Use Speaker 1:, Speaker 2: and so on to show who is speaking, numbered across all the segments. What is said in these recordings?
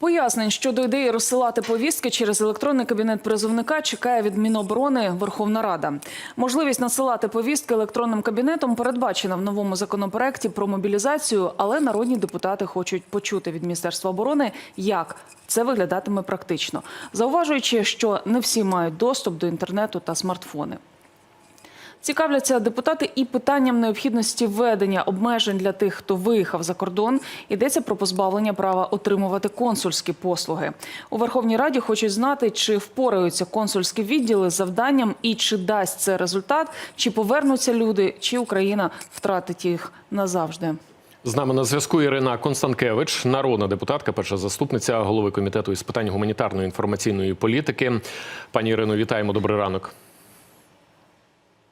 Speaker 1: Пояснень щодо ідеї розсилати повістки через електронний кабінет призовника чекає від Міноборони Верховна Рада. Можливість насилати повістки електронним кабінетом передбачена в новому законопроекті про мобілізацію, але народні депутати хочуть почути від Міністерства оборони, як це виглядатиме практично, зауважуючи, що не всі мають доступ до інтернету та смартфони. Цікавляться депутати і питанням необхідності введення обмежень для тих, хто виїхав за кордон. Йдеться про позбавлення права отримувати консульські послуги. У Верховній Раді хочуть знати, чи впораються консульські відділи з завданням і чи дасть це результат, чи повернуться люди, чи Україна втратить їх назавжди.
Speaker 2: З нами на зв'язку Ірина Констанкевич, народна депутатка, перша заступниця голови комітету із питань гуманітарної інформаційної політики. Пані Ірино, вітаємо. Добрий ранок.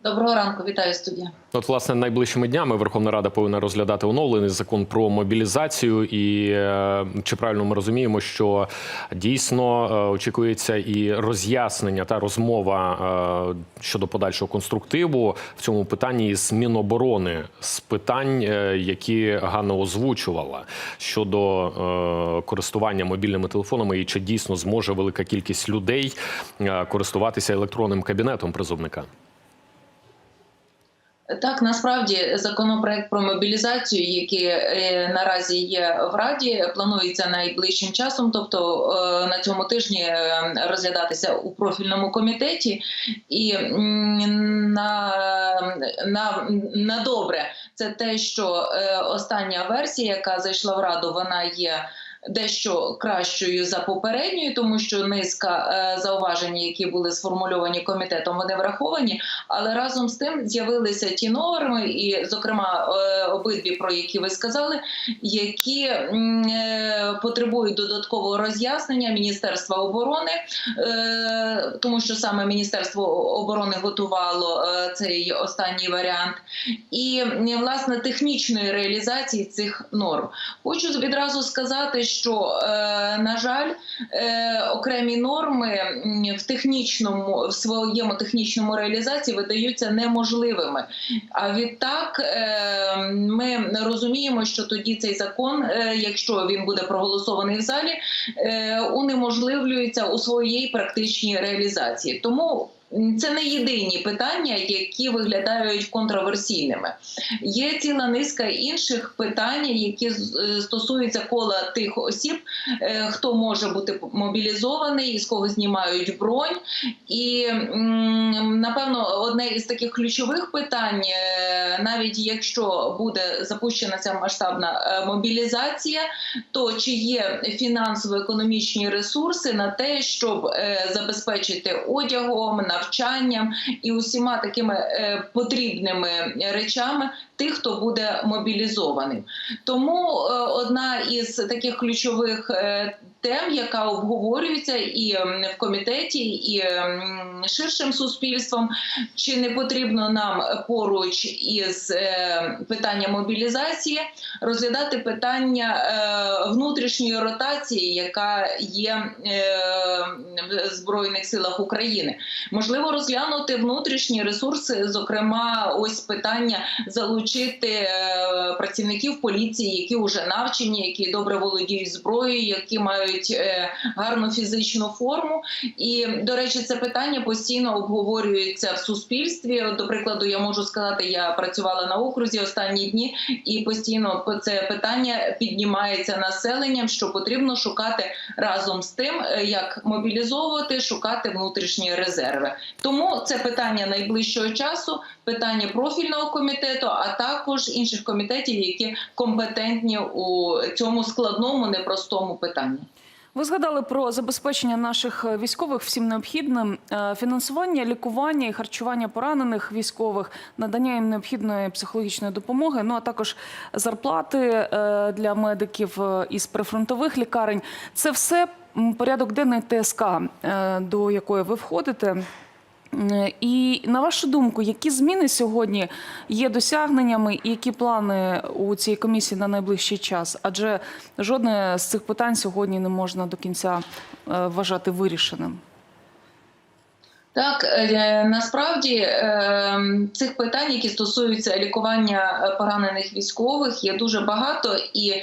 Speaker 3: Доброго ранку, вітаю студія.
Speaker 2: От, власне, найближчими днями Верховна Рада повинна розглядати оновлений закон про мобілізацію. І е, чи правильно ми розуміємо, що дійсно е, очікується і роз'яснення та розмова е, щодо подальшого конструктиву в цьому питанні з Міноборони з питань, які Ганна озвучувала щодо користування мобільними телефонами, і чи дійсно зможе велика кількість людей користуватися електронним кабінетом призовника?
Speaker 3: Так, насправді законопроект про мобілізацію, який е, наразі є в Раді, планується найближчим часом, тобто е, на цьому тижні е, розглядатися у профільному комітеті, і на, на, на добре це те, що остання версія, яка зайшла в раду, вона є. Дещо кращою за попередньою, тому що низка е, зауважень, які були сформульовані комітетом, вони враховані. Але разом з тим з'явилися ті норми, і, зокрема, е, обидві, про які ви сказали, які е, потребують додаткового роз'яснення Міністерства оборони, тому що саме Міністерство оборони готувало цей останній варіант, і власне технічної реалізації цих норм. Хочу відразу сказати, що, е, на жаль, е, окремі норми в технічному в своєму технічному реалізації видаються неможливими. А відтак е, ми розуміємо, що тоді цей закон, якщо він буде проголосований в залі, унеможливлюється у своїй практичній реалізації. Тому це не єдині питання, які виглядають контроверсійними. Є ціла низка інших питань, які е, стосуються кола тих осіб, е, хто може бути мобілізований, із кого знімають бронь. І напевно, одне із таких ключових питань, е, навіть якщо буде запущена ця масштабна е, мобілізація, то чи є фінансово-економічні ресурси на те, щоб е, забезпечити одягом, навчанням і усіма такими е, потрібними речами тих, хто буде мобілізованим. Тому е, одна із таких ключових е, тем, яка обговорюється і в комітеті, і ширшим суспільством, чи не потрібно нам поруч із е, питанням мобілізації розглядати питання внутрішньої ротації, яка є в збройних силах України. Можливо, розглянути внутрішні ресурси, зокрема, ось питання залучити е, працівників поліції, які вже навчені, які добре володіють зброєю, які мають е, гарну фізичну форму. І до речі, це питання постійно обговорюється в суспільстві. До прикладу, я можу сказати, я працювала на окрузі останні дні, і постійно це питання піднімається населенням, що потрібно шукати разом з тим, е, як мобілізовувати, шукати внутрішні резерви. Тому це питання найближчого часу, питання профільного комітету, а також інших комітетів, які компетентні у цьому складному непростому питанні.
Speaker 1: Ви згадали про забезпечення наших військових всім необхідним Е, фінансування, лікування і харчування поранених військових, надання їм необхідної психологічної допомоги. Ну а також зарплати е, для медиків е, із прифронтових лікарень. Це все порядок денний ТСК, до якої ви входите. Е, І на вашу думку, які зміни сьогодні є досягненнями, і які плани у цій комісії на найближчий час? Адже жодне з цих питань сьогодні не можна до кінця е, вважати вирішеним.
Speaker 3: Так, е, насправді цих питань, які стосуються лікування поранених військових, є дуже багато, і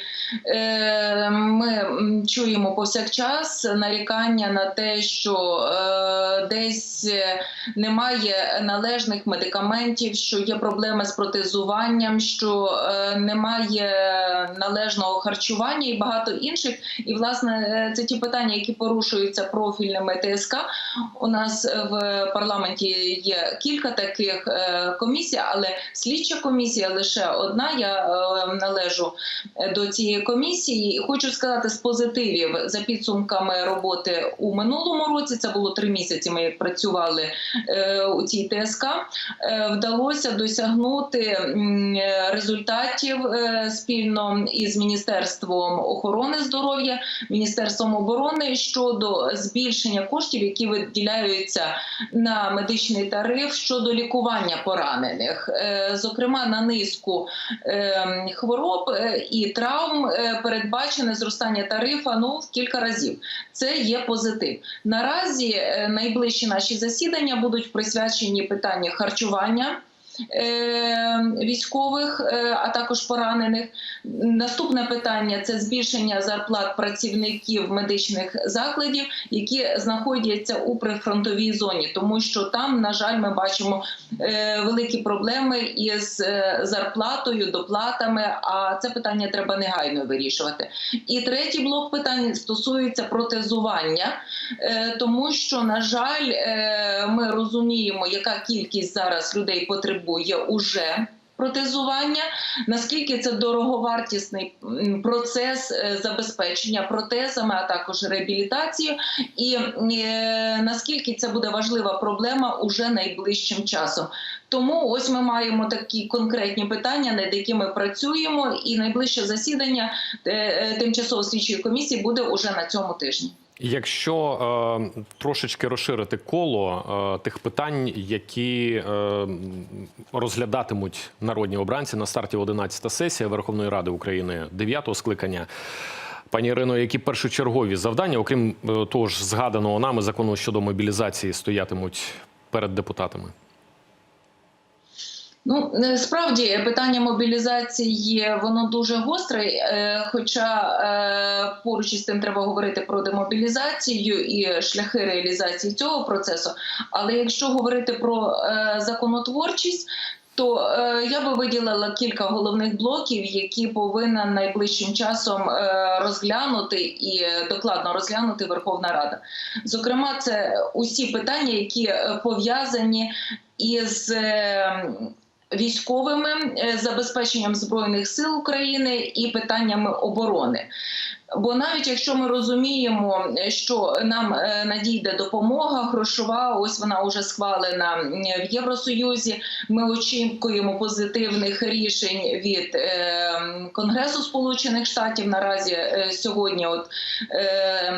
Speaker 3: ми чуємо повсякчас нарікання на те, що е, десь е, немає належних медикаментів, що є проблеми з протезуванням, що е, немає належного харчування і багато інших. І власне це ті питання, які порушуються профільними ТСК. У нас в парламенті є кілька таких комісій, але слідча комісія лише одна. Я належу до цієї комісії. І хочу сказати з позитивів за підсумками роботи у минулому році. Це було три місяці. Ми працювали е, у цій ТСК. е, Вдалося досягнути результатів е, спільно із Міністерством охорони здоров'я, Міністерством оборони щодо збільшення коштів, які виділяються на медичний тариф щодо лікування поранених, зокрема на низку е, хвороб і травм передбачене зростання тарифа ну кілька разів. Це є позитив. Наразі е, найближчі наші засідання будуть присвячені питанню харчування. Е, Військових, е, а також поранених. Наступне питання це збільшення зарплат працівників медичних закладів, які знаходяться у прифронтовій зоні, тому що там, на жаль, ми бачимо е, великі проблеми із зарплатою, доплатами. А це питання треба негайно вирішувати. І третій блок питань стосується протезування, тому що, на жаль, ми розуміємо, яка кількість зараз людей потребує уже. Протезування, наскільки це дороговартісний процес е, забезпечення протезами, а також реабілітацією, і е, наскільки це буде важлива проблема уже найближчим часом. Тому ось ми маємо такі конкретні питання, над якими працюємо, і найближче засідання е, тимчасово слідчої комісії буде уже на цьому тижні.
Speaker 2: Якщо е, трошечки розширити коло е, тих питань, які е, розглядатимуть народні обранці на старті 11 сесія Верховної Ради України 9-го скликання. Пані Ірино, які першочергові завдання, окрім е, того ж згаданого нами закону щодо мобілізації, стоятимуть перед депутатами?
Speaker 3: Ну е, справді питання мобілізації воно дуже гостре. е, Хоча е, поруч із тим треба говорити про демобілізацію і шляхи реалізації цього процесу. Але якщо говорити про законотворчість. То е, я би виділила кілька головних блоків, які повинна найближчим часом е, розглянути і докладно розглянути Верховна Рада. Зокрема, це усі питання, які пов'язані із е, військовими е, забезпеченням збройних сил України і питаннями оборони. Бо навіть якщо ми розуміємо, що нам е, надійде допомога грошова, ось вона вже схвалена в Євросоюзі. Ми очікуємо позитивних рішень від е, Конгресу Сполучених Штатів. Наразі е, сьогодні, от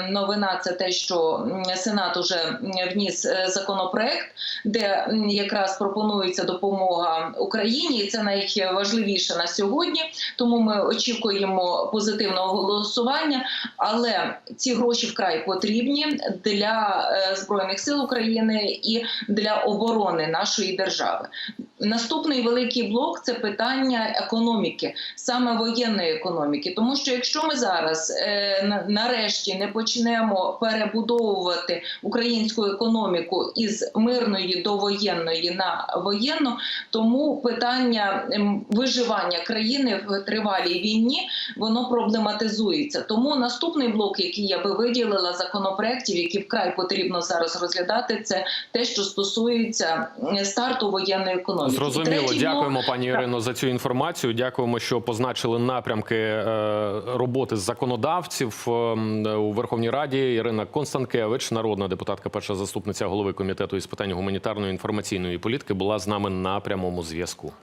Speaker 3: новина, це те, що Сенат уже вніс законопроект, де якраз пропонується допомога Україні, і це найважливіше на сьогодні. Тому ми очікуємо позитивного голосування. Але ці гроші вкрай потрібні для е, збройних сил України і для оборони нашої держави. Наступний великий блок це питання економіки, саме воєнної економіки. Тому що якщо ми зараз е, нарешті не почнемо перебудовувати українську економіку із мирної до воєнної на воєнну, тому питання ем, виживання країни в тривалій війні воно проблематизується. Тому наступний блок, який я би виділила законопроєктів, які вкрай потрібно зараз розглядати, це те, що стосується старту воєнної економіки. І
Speaker 2: Зрозуміло, дякуємо, пані Ірино, за цю інформацію. Дякуємо, що позначили напрямки е, роботи з законодавців е, у Верховній Раді. Ірина Констанкевич, народна депутатка, перша заступниця голови комітету із питань гуманітарної інформаційної політики, була з нами на прямому зв'язку.